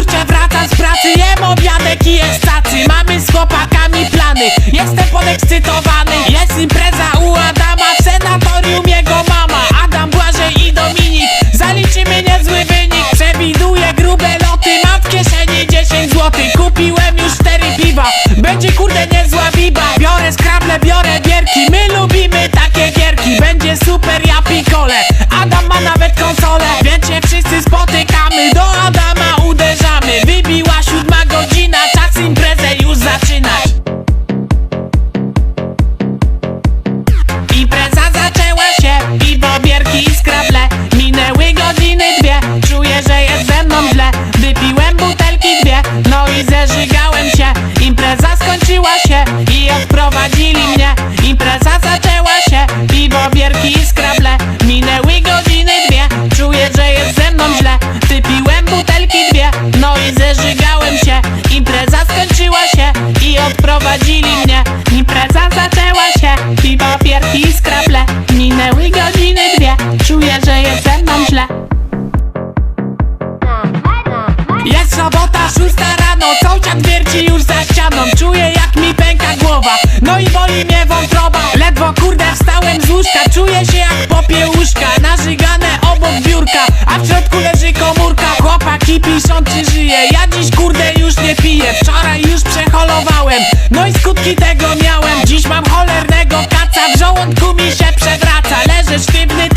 kurczę wracam z pracy Jem obiadek i jest cacy Mamy z chłopakami plany. Jestem podekscytowany. Jest impreza u I odprowadzili mnie. Impreza zaczęła się Piwo, bierki i skrable. Minęły godziny dwie. Czuję, że jest ze mną źle. Wypiłem butelki dwie. No i zeżygałem się. Impreza skończyła się I odprowadzili mnie. Impreza zaczęła się Piwo, bierki i skrable. Minęły godziny dwie. Czuję, że jest ze mną źle. Jest sobota, szósta mnie wątroba. Ledwo kurde wstałem z łóżka. Czuję się jak popiełuszka Nażygane obok biurka. A w środku leży komórka. Chłopaki piszą czy żyje. Ja dziś kurde już nie piję. Wczoraj już przeholowałem No i skutki tego miałem. Dziś mam cholernego kaca. W żołądku mi się przewraca. Leżę sztywny